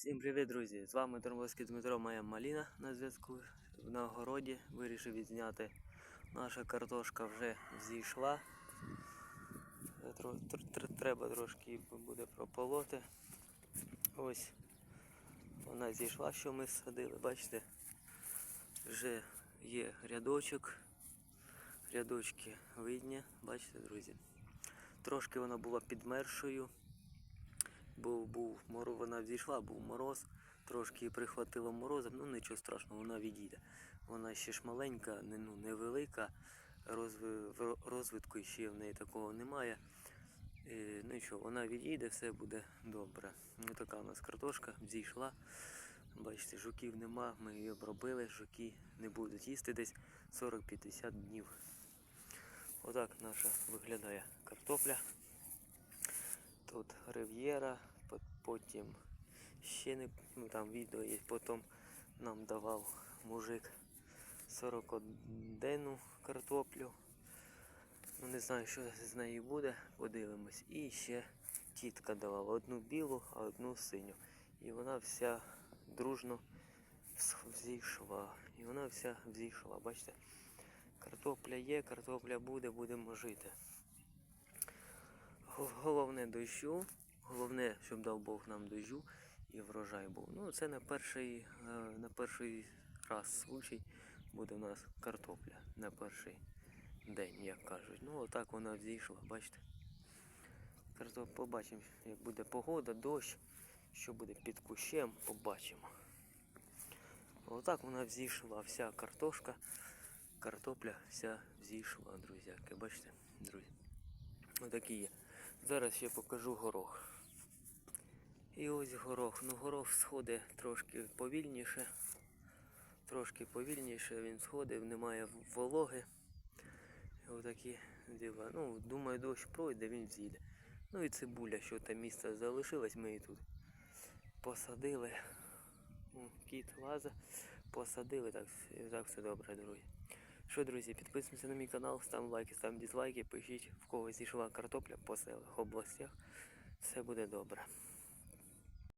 Всім привіт, друзі! З вами Тормозький Дмитро, моя Маліна на зв'язку. На городі вирішив відзняти. Наша картошка вже зійшла. Треба трошки буде прополоти. Ось вона зійшла, що ми садили. Бачите, вже є рядочок. Рядочки видні, бачите, друзі. Трошки вона була підмершою. Був, був мороз, вона взійшла, був мороз, трошки прихватило морозом, ну нічого страшного, вона відійде. Вона ще ж маленька, не, ну, невелика, розви, розвитку ще в неї такого немає. Е, ну і що, вона відійде, все буде добре. Ну така у нас картошка взійшла. Бачите, жуків нема, ми її обробили, жуки не будуть їсти десь 40-50 днів. Отак наша виглядає картопля. Тут рив'єра, потім ще не ну, там відео є, потім нам давав мужик 41 картоплю. Ну не знаю, що з нею буде, подивимось. І ще тітка давала одну білу, а одну синю. І вона вся дружно взійшла. І вона вся взійшла. Бачите? Картопля є, картопля буде, будемо жити. Головне дощу, головне, щоб дав Бог нам дощу і врожай був. Ну, це на перший, е, на перший раз случай буде у нас картопля на перший день, як кажуть. Ну, отак вона зійшла, бачите. Картоп, побачимо, як буде погода, дощ, що буде під кущем, побачимо. Отак вона взійшла, вся картошка, картопля вся взійшла, друзяки. Бачите, друзі. Отакі є. Зараз ще покажу горох. І ось горох. Ну горох сходить трошки повільніше. Трошки повільніше він сходив, немає вологи. І Отакі діла. Ну, думаю, дощ пройде, він з'їде. Ну і цибуля, що там місце залишилось, ми її тут посадили. Кіт лаза. Посадили, так, так все добре, друзі. Що, друзі, підписуйтесь на мій канал, ставимо лайки, ставимо дизлайки, пишіть, в кого зійшла картопля по селах, областях. Все буде добре.